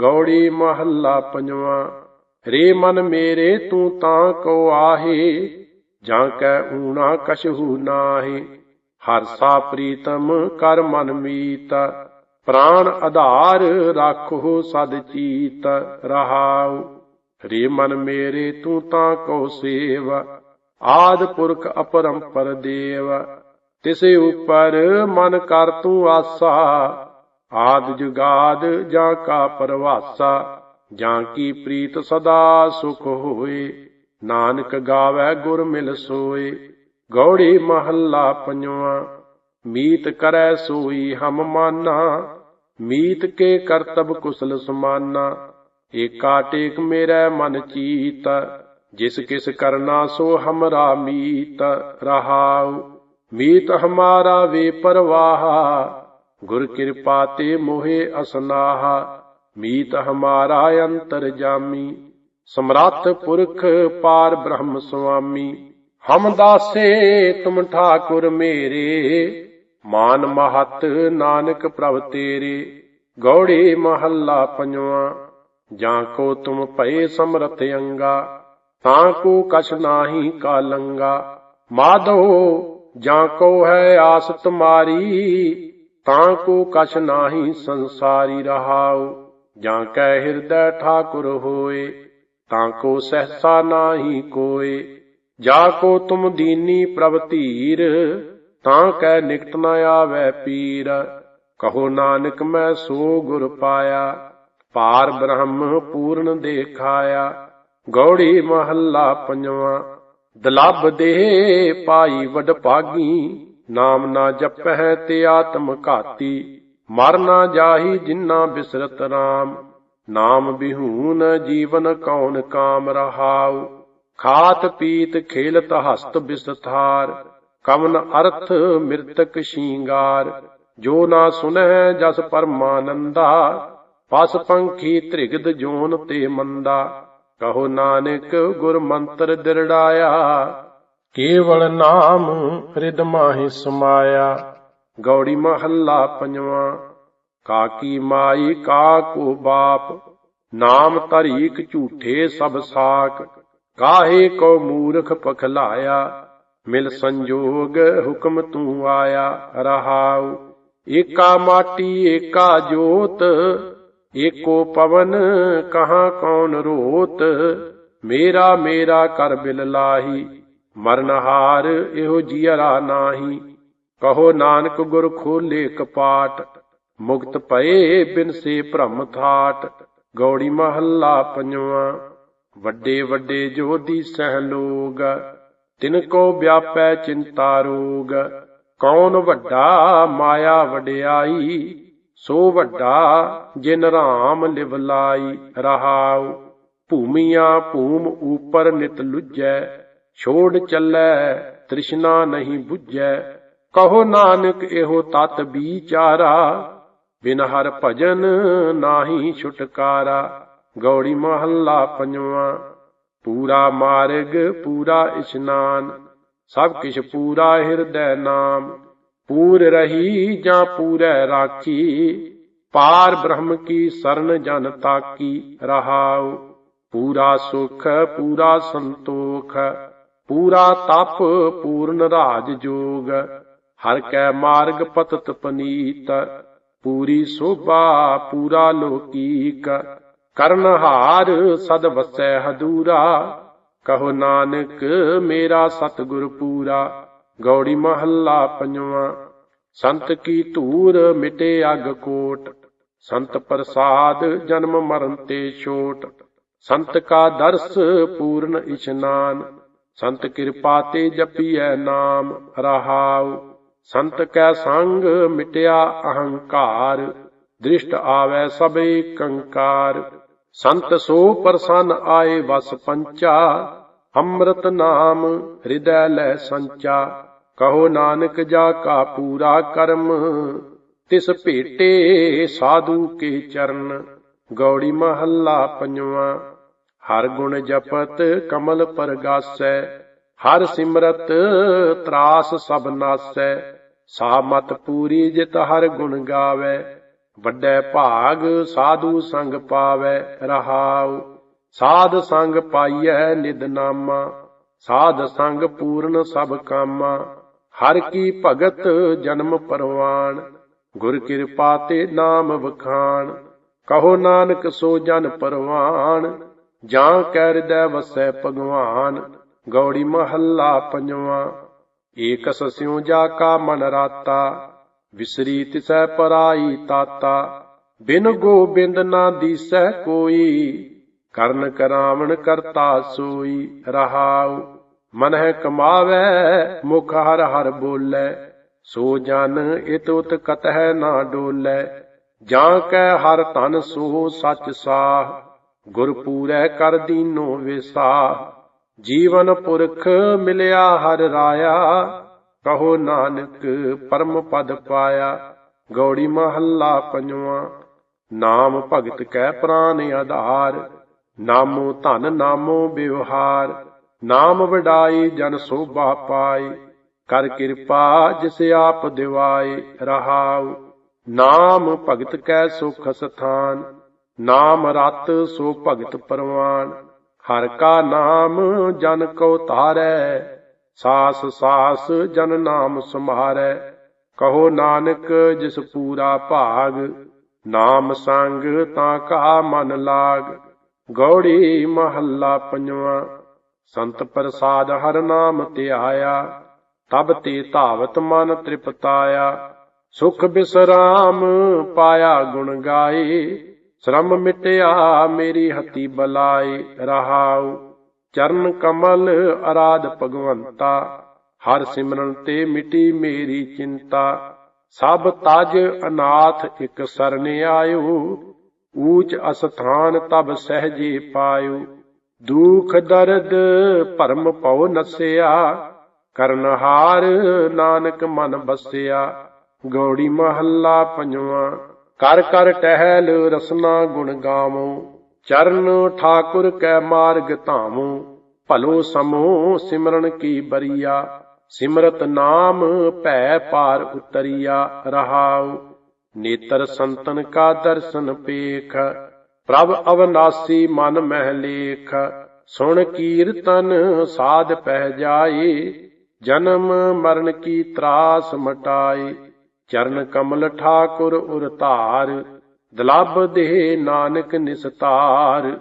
ਗੌੜੀ ਮਹੱਲਾ ਪੰਜਵਾਂ। ਰੇ ਮਨ ਮੇਰੇ ਤੂੰ ਤਾਂ ਕੋ ਆਹੇ, ਜਾਂ ਕੈ ਊਣਾ ਕਛਹੂ ਨਾਹੀ। ਹਰ ਸਾ ਪ੍ਰੀਤਮ ਕਰ ਮਨ ਮੀਤ, ਪ੍ਰਾਣ ਆਧਾਰ ਰਾਖੋ ਸਦ ਚੀਤ ਰਹਾਉ। ਰੇ ਮਨ ਮੇਰੇ ਤੂੰ ਤਾਂ ਕੋ ਸੇਵ, ਆਦ ਪੁਰਖ ਅਪਰੰਪਰ ਦੇਵ। ਤਿਸੇ ਉਪਰ ਮਨ ਕਰ ਤੂੰ ਆਸਾ ਆਦ ਜੁਗਾਦ ਜਾਂ ਕਾ ਪਰਵਾਸਾ, ਜਾਂ ਕੀ ਪ੍ਰੀਤ ਸਦਾ ਸੁਖ ਹੋਏ। ਨਾਨਕ ਗਾਵੇ ਗੁਰ ਮਿਲ ਸੋਏ। ਗੌੜੀ ਮਹੱਲਾ ਪੰਜਵਾਂ, ਮੀਤ ਕਰੈ ਸੋਈ ਹਮ ਮਾਨਾ। ਮੀਤ ਕੇ ਕਰਤਬ ਕੁਸਲ ਸਮਾਨਾ। ਏਕਾ ਟੇਕ ਮੇਰਾ ਮਨ ਚੀਤ। ਜਿਸ ਕਿਸ ਕਰਨਾ ਸੋ ਹਮਰਾ ਮੀਤ ਰਹਾਉ। ਮੀਤ ਹਮਾਰਾ ਵੇ ਪਰਵਾਹਾ। ਗੁਰ ਕਿਰਪਾ ਤੇ ਮੋਹਿ ਅਸਨਾਹਾ, ਮੀਤ ਹਮਾਰਾ ਅੰਤਰ ਜਾਮੀ। ਸਮਰੱਥ ਪੁਰਖ ਪਾਰ ਬ੍ਰਹਮ ਸੁਆਮੀ। ਹਮ ਦਾਸੇ ਤੁਮ ਠਾਕੁਰ ਮੇਰੇ, ਮਾਨ ਮਹਤ ਨਾਨਕ ਪ੍ਰਭ ਤੇਰੇ। ਗੌੜੇ ਮਹੱਲਾ ਪੰਜਵਾਂ, ਜਾਂ ਕੋ ਤੁਮ ਭਏ ਸਮਰਥ ਅੰਗਾ, ਤਾਂ ਕੋ ਕਛ ਨਾਹੀ ਕਾਲੰਗਾ। ਮਾਧੋ, ਜਾਂ ਕੋ ਹੈ ਆਸ ਤੁਮਾਰੀ ਤਾਂ ਕੋ ਕਛ ਨਾਹੀ ਸੰਸਾਰੀ ਰਹਾਉ, ਜਾਂ ਕੈ ਹਿਰਦੈ ਠਾਕੁਰ ਹੋਏ, ਤਾਂ ਕੋ ਸਹਸਾ ਨਾਹੀ ਕੋਏ, ਜਾ ਕੋ ਤੁਮ ਦੀਨੀ ਪ੍ਰਭ ਧੀਰ, ਤਾਂ ਕੈ ਨਿਕਟ ਨ ਆਵੈ ਪੀਰ, ਕਹੋ ਨਾਨਕ ਮੈਂ ਸੋ ਗੁਰ ਪਾਇਆ, ਪਾਰ ਬ੍ਰਹਮ ਪੂਰਨ ਦੇਖਾਇਆ, ਗੌੜੀ ਮਹੱਲਾ ਪੰਜਵਾਂ, ਦਲਬ ਦੇ ਪਾਈ ਵਡ ਭਾਗੀ ਨਾਮ ਨਾ ਜਪਹਿ ਤੇ ਆਤਮ ਘਾਤੀ, ਮਰ ਨਾ ਜਾਹੀ ਜਿਨ੍ਹਾਂ ਬਿਸਰਤ ਰਾਮ। ਨਾਮ ਬਿਹੂਨ ਜੀਵਨ ਕੌਣ ਕਾਮ ਰਹਾਉ, ਖਾਤ ਪੀਤ ਖੇਲਤ ਹਸਤ ਬਿਸਥਾਰ। ਕਵਨ ਅਰਥ ਮਿਰਤਕ ਸ਼ਿੰਗਾਰ, ਜੋ ਨਾ ਸੁਨਹਿ ਜਸ ਪਰਮਾਨੰਦਾ। ਪਸ ਪੰਖੀ ਤ੍ਰਿਗਦ ਜੋਨ ਤੇ ਮੰਦਾ, ਕਹੋ ਨਾਨਕ ਗੁਰ ਮੰਤਰ ਦਿਰੜਾਇਆ। ਕੇਵਲ ਨਾਮ ਹਿਰਦ ਮਾਹਿ ਸਮਾਇਆ। ਗੌੜੀ ਮਹੱਲਾ ਪੰਜਵਾਂ ਕਾਕੀ ਮਾਈ, ਕਾ ਕੋ ਬਾਪ, ਨਾਮ ਤਰੀਕ ਝੂਠੇ ਸਭ ਸਾਕ, ਕਾਹੇ ਕੋ ਮੂਰਖ ਪਖਲਾਇਆ, ਮਿਲ ਸੰਜੋਗ ਹੁਕਮ ਤੂੰ ਆਇਆ, ਰਹਾਉ। ਏਕਾ ਮਾਟੀ, ਏਕਾ ਜੋਤ, ਏਕੋ ਪਵਨ, ਕਹਾ ਕੌਣ ਰੋਤ, ਮੇਰਾ ਮੇਰਾ ਕਰ ਬਿਲ ਲਾਹੀ। ਮਰਨਹਾਰ ਇਹੋ ਜੀਅਰਾ ਨਾਹੀ। ਕਹੋ ਨਾਨਕ ਗੁਰ ਖੋਲੇ ਕਪਾਟ, ਮੁਕਤ ਪਏ ਬਿਨ ਸੇ ਭ੍ਰਮ ਥਾਟ। ਗੌੜੀ ਮਹੱਲਾ ਪੰਜਵਾਂ, ਵੱਡੇ ਵੱਡੇ ਜੋਦੀ ਸਹਿ ਲੋਗ। ਤਿਨ ਕੋ ਵਿਆਪੈ ਚਿੰਤਾ ਰੋਗ। ਕੌਣ ਵੱਡਾ ਮਾਇਆ ਵਡਿਆਈ, ਸੋ ਵੱਡਾ ਜਿਨ ਰਾਮ ਲਿਵ ਲਾਈ ਰਹਾਉ। ਭੂਮੀਆਂ ਭੂਮ ਉਪਰ ਨਿਤ ਲੁਜੈ ਛੋੜ ਚੱਲੈ, ਤ੍ਰਿਸ਼ਨਾ ਨਹੀਂ 부ਝੈ ਕਹੋ ਨਾਨਕ, ਇਹੋ ਤਤ ਵਿਚਾਰਾ ਬਿਨ ਹਰ ਭਜਨ ਨਾਹੀ ਛੁਟਕਾਰਾ। ਗੌੜੀ ਮਹੱਲਾ ਪੰਜਵਾਂ। ਪੂਰਾ ਮਾਰਗ, ਪੂਰਾ ਇਸ਼ਨਾਨ। ਸਭ ਕਿਛ ਪੂਰਾ ਹਿਰਦੈ ਨਾਮ। ਪੂਰ ਰਹੀ ਜਾਂ ਪੂਰੈ ਰਾਖੀ। ਪਾਰ ਬ੍ਰਹਮ ਕੀ ਸਰਨ ਜਨ ਤਾਕੀ ਰਹਾਉ। ਪੂਰਾ ਸੁਖ, ਪੂਰਾ ਸੰਤੋਖ। ਪੂਰਾ ਤਪ ਪੂਰਨ ਰਾਜ ਜੋਗ, ਹਰ ਕੈ ਮਾਰਗ ਪਤਤ ਪਨੀਤ, ਪੂਰੀ ਸੋਭਾ ਪੂਰਾ ਲੋਕੀਕ, ਕਰਨ ਹਾਰ ਸਦ ਵਸੈ ਹਦੂਰਾ, ਕਹੋ ਨਾਨਕ ਮੇਰਾ ਸਤਿਗੁਰ ਪੂਰਾ, ਗੌੜੀ ਮਹੱਲਾ ਪੰਜਵਾਂ, ਸੰਤ ਕੀ ਧੂਰ ਮਿਟੇ ਅਗ ਕੋਟ, ਸੰਤ ਪ੍ਰਸਾਦ ਜਨਮ ਮਰਨ ਤੇ ਛੋਟ, ਸੰਤ ਕਾ ਦਰਸ ਪੂਰਨ ਇਸ਼ਨਾਨ ਸੰਤ ਕਿਰਪਾ ਤੇ ਜਪੀਐ ਨਾਮ ਰਹਾਉ। ਸੰਤ ਕੈ ਸੰਗ ਮਿਟਿਆ ਅਹੰਕਾਰ, ਦ੍ਰਿਸ਼ਟ ਆਵੈ ਸਭੇ ਕੰਕਾਰ। ਸੰਤ ਸੋ ਪ੍ਰਸੰਨ ਆਏ ਵਸ ਪੰਚਾ, ਅੰਮ੍ਰਿਤ ਨਾਮ ਹਿਰਦੈ ਲੈ ਸੰਚਾ। ਕਹੋ ਨਾਨਕ ਜਾ ਕਾ ਪੂਰਾ ਕਰਮ, ਤਿਸ ਭੇਟੇ ਸਾਧੂ ਕੇ ਚਰਨ। ਗੌੜੀ ਮਹੱਲਾ ਪੰਜਵਾਂ। ਹਰ ਗੁਣ ਜਪਤ ਕਮਲ ਪਰਗਾਸੈ, ਹਰ ਸਿਮਰਤ ਤਰਾਸ ਸਭ ਨਾਸੈ। ਸਾ ਮਤ ਪੂਰੀ ਜਿਤ ਹਰ ਗੁਣ ਗਾਵੇ, ਵੱਡੇ ਭਾਗ ਸਾਧੂ ਸੰਗ ਪਾਵੈ ਰਹਾਉ। ਸਾਧ ਸੰਗ ਪਾਈਐ ਨਿਦਨਾਮਾ ਸਾਧ ਸੰਗ ਪੂਰਨ ਸਭ ਕਾਮਾ। ਹਰ ਕੀ ਭਗਤ ਜਨਮ ਪਰਵਾਨ ਗੁਰ ਕਿਰਪਾ ਤੇ ਨਾਮ ਵਖਾਣ। ਕਹੋ ਨਾਨਕ ਸੋ ਜਨ ਪਰਵਾਨ ਜਾਂ ਕੈ ਹਿਰਦੈ ਵਸੈ ਭਗਵਾਨ, ਗੌੜੀ ਮਹੱਲਾ ਪੰਜਵਾਂ। ਏਕ ਸਸਿਉ ਜਾ ਕਾ ਮਨ ਰਾਤਾ, ਵਿਸਰੀ ਤਿਸੈ ਪਰਾਈ ਤਾਤਾ। ਬਿਨ ਗੋਬਿੰਦ ਨਾ ਦੀਸੈ ਕੋਈ, ਕਰਨ ਕਰਾਵਣ ਕਰਤਾ ਸੋਈ ਰਹਾਉ। ਮਨ ਹੈ ਕਮਾਵੈ, ਮੁਖ ਹਰ ਹਰ ਬੋਲੇ, ਸੋ ਜਨ ਇਤ ਉਤ ਕਤ ਹੈ ਨਾ ਡੋਲੇ। ਜਾਂ ਕੈ ਹਰ ਧਨ ਸੋ ਸਚ ਸਾਹ। ਗੁਰ ਪੂਰੈ ਕਰ ਦੀਨੋ ਵਿਸਾਹ ਜੀਵਨ ਪੁਰਖ ਮਿਲਿਆ ਹਰ ਰਾਇਆ। ਕਹੋ ਨਾਨਕ ਪਰਮ ਪਦ ਪਾਇਆ, ਗੌੜੀ ਮਹੱਲਾ ਪੰਜਵਾਂ। ਨਾਮ ਭਗਤ ਕੈ ਪ੍ਰਾਨ ਆਧਾਰ, ਨਾਮੋ ਧਨ ਨਾਮੋ ਵਿਵਹਾਰ। ਨਾਮ ਵਡਾਈ ਜਨ ਸੋਭਾ ਪਾਈ, ਕਰ ਕਿਰਪਾ ਜਿਸ ਆਪ ਦਿਵਾਏ ਰਹਾਉ। ਨਾਮ ਭਗਤ ਕੈ ਸੁਖ ਸਥਾਨ ਨਾਮ ਰਤ ਸੋ ਭਗਤ ਪਰਵਾਨ, ਹਰ ਕਾ ਨਾਮ ਜਨ ਕੋ ਧਾਰੈ, ਸਾਸ ਸਾਸ ਜਨ ਨਾਮ ਸੰਭਾਰੈ। ਕਹੋ ਨਾਨਕ ਜਿਸ ਪੂਰਾ ਭਾਗ, ਨਾਮ ਸੰਗ ਤਾਂ ਕਾ ਮਨ ਲਾਗ। ਗੌੜੀ ਮਹੱਲਾ ਪੰਜਵਾਂ, ਸੰਤ ਪ੍ਰਸਾਦ ਹਰ ਨਾਮ ਧਿਆਇਆ ਤਬ ਤੇ ਧਾਵਤ ਮਨ ਤ੍ਰਿਪਤਾਇਆ, ਸੁਖ ਬਿਸਰਾਮ ਪਾਇਆ ਗੁਣ ਗਾਏ। ਸ਼ਰਮ ਮਿਟਿਆ ਮੇਰੀ ਹਤੀ ਬਲਾਈ ਰਹਾਉ। ਚਰਨ ਕਮਲ ਅਰਾਧ ਭਗਵੰਤਾ, ਹਰ ਸਿਮਰਨ ਤੇ ਮਿਟੀ ਮੇਰੀ ਚਿੰਤਾ। ਸਭ ਤਜ ਅਨਾਥ ਇਕ ਸਰਨ ਆਇਓ, ਊਚ ਅਸਥਾਨ ਤਬ ਸਹਜੇ ਪਾਇਓ। ਦੁਖ ਦਰਦ ਭਰਮ ਪਉ ਨਸਿਆ, ਕਰਨਹਾਰ ਨਾਨਕ ਮਨ ਬਸਿਆ। ਗੌੜੀ ਮਹੱਲਾ ਪੰਜਵਾਂ। ਕਰ ਕਰ ਟਹਿਲ ਰਸਨਾ ਗੁਣ ਗਾਵੋ, ਚਰਨ ਠਾਕੁਰ ਕੈ ਮਾਰਗ ਧਾਵੋ, ਭਲੋ ਸਮੋ ਸਿਮਰਨ ਕੀ ਬਰੀਆ, ਸਿਮਰਤ ਨਾਮ ਭੈ ਪਾਰ ਉਤਰੀਆ ਰਹਾਉ, ਨੇਤਰ ਸੰਤਨ ਕਾ ਦਰਸ਼ਨ ਪੇਖ, ਪ੍ਰਭ ਅਵਨਾਸੀ ਮਨ ਮਹਿ ਲੇਖ, ਸੁਣ ਕੀਰਤਨ ਸਾਧ ਪਹਿ ਜਾਏ, ਜਨਮ ਮਰਨ ਕੀ ਤਰਾਸ ਮਟਾਏ। ਚਰਨ ਕਮਲ ਠਾਕੁਰ ਉਰ ਧਾਰ ਦਲਬ ਦੇ ਨਾਨਕ ਨਿਸਤਾਰ।